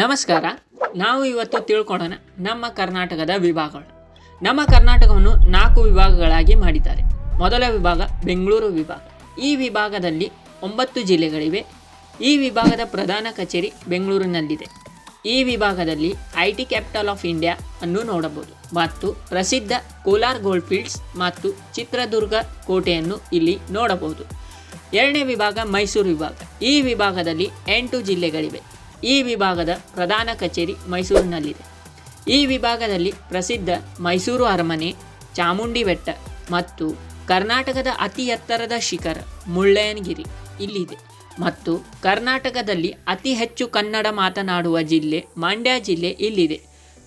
ನಮಸ್ಕಾರ. ನಾವು ಇವತ್ತು ತಿಳ್ಕೊಳ್ಳೋಣ ನಮ್ಮ ಕರ್ನಾಟಕದ ವಿಭಾಗಗಳು. ನಮ್ಮ ಕರ್ನಾಟಕವನ್ನು ನಾಲ್ಕು ವಿಭಾಗಗಳಾಗಿ ಮಾಡಿದ್ದಾರೆ. ಮೊದಲ ವಿಭಾಗ ಬೆಂಗಳೂರು ವಿಭಾಗ. ಈ ವಿಭಾಗದಲ್ಲಿ ಒಂಬತ್ತು ಜಿಲ್ಲೆಗಳಿವೆ. ಈ ವಿಭಾಗದ ಪ್ರಧಾನ ಕಚೇರಿ ಬೆಂಗಳೂರಿನಲ್ಲಿದೆ. ಈ ವಿಭಾಗದಲ್ಲಿ I T capital of India ಅನ್ನು ನೋಡಬಹುದು. ಮತ್ತು ಪ್ರಸಿದ್ಧ ಕೋಲಾರ್ ಗೋಲ್ಡ್ ಫೀಲ್ಡ್ಸ್ ಮತ್ತು ಚಿತ್ರದುರ್ಗ ಕೋಟೆಯನ್ನು ಇಲ್ಲಿ ನೋಡಬಹುದು. ಎರಡನೇ ವಿಭಾಗ ಮೈಸೂರು ವಿಭಾಗ. ಈ ವಿಭಾಗದಲ್ಲಿ ಎಂಟು ಜಿಲ್ಲೆಗಳಿವೆ. ಈ ವಿಭಾಗದ ಪ್ರಧಾನ ಕಚೇರಿ ಮೈಸೂರಿನಲ್ಲಿದೆ. ಈ ವಿಭಾಗದಲ್ಲಿ ಪ್ರಸಿದ್ಧ ಮೈಸೂರು ಅರಮನೆ, ಚಾಮುಂಡಿ ಬೆಟ್ಟ ಮತ್ತು ಕರ್ನಾಟಕದ ಅತಿ ಎತ್ತರದ ಶಿಖರ ಮುಳ್ಳಯ್ಯನಗಿರಿ ಇಲ್ಲಿದೆ. ಮತ್ತು ಕರ್ನಾಟಕದಲ್ಲಿ ಅತಿ ಹೆಚ್ಚು ಕನ್ನಡ ಮಾತನಾಡುವ ಜಿಲ್ಲೆ ಮಂಡ್ಯ ಜಿಲ್ಲೆ ಇಲ್ಲಿದೆ.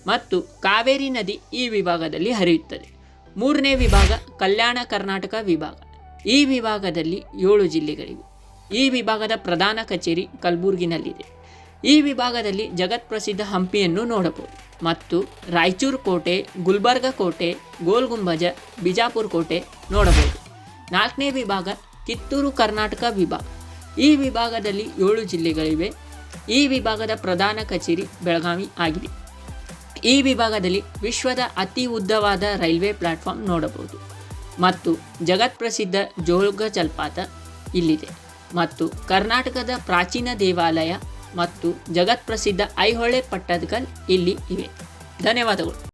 ಮತ್ತು ಕಾವೇರಿ ನದಿ ಈ ವಿಭಾಗದಲ್ಲಿ ಹರಿಯುತ್ತದೆ. ಮೂರನೇ ವಿಭಾಗ ಕಲ್ಯಾಣ ಕರ್ನಾಟಕ ವಿಭಾಗ. ಈ ವಿಭಾಗದಲ್ಲಿ ಏಳು ಜಿಲ್ಲೆಗಳಿವೆ. ಈ ವಿಭಾಗದ ಪ್ರಧಾನ ಕಚೇರಿ ಕಲಬುರಗಿನಲ್ಲಿದೆ. ಈ ವಿಭಾಗದಲ್ಲಿ ಜಗತ್ಪ್ರಸಿದ್ಧ ಹಂಪಿಯನ್ನು ನೋಡಬಹುದು. ಮತ್ತು ರಾಯಚೂರು ಕೋಟೆ, ಗುಲ್ಬರ್ಗ ಕೋಟೆ, ಗೋಲ್ಗುಂಬಜ, ಬಿಜಾಪುರ ಕೋಟೆ ನೋಡಬಹುದು. ನಾಲ್ಕನೇ ವಿಭಾಗ ಕಿತ್ತೂರು ಕರ್ನಾಟಕ ವಿಭಾಗ. ಈ ವಿಭಾಗದಲ್ಲಿ ಏಳು ಜಿಲ್ಲೆಗಳಿವೆ. ಈ ವಿಭಾಗದ ಪ್ರಧಾನ ಕಚೇರಿ ಬೆಳಗಾವಿ ಆಗಿದೆ. ಈ ವಿಭಾಗದಲ್ಲಿ ವಿಶ್ವದ ಅತಿ ಉದ್ದವಾದ ರೈಲ್ವೆ ಪ್ಲಾಟ್ಫಾರ್ಮ್ ನೋಡಬಹುದು. ಮತ್ತು ಜಗತ್ಪ್ರಸಿದ್ಧ ಜೋಗ ಜಲಪಾತ ಇಲ್ಲಿದೆ. ಮತ್ತು ಕರ್ನಾಟಕದ ಪ್ರಾಚೀನ ದೇವಾಲಯ ಮತ್ತು ಜಗತ್ಪ್ರಸಿದ್ಧ ಐಹೊಳೆ ಪಟ್ಟದಕಲ್ ಇಲ್ಲಿ ಇವೆ. ಧನ್ಯವಾದಗಳು.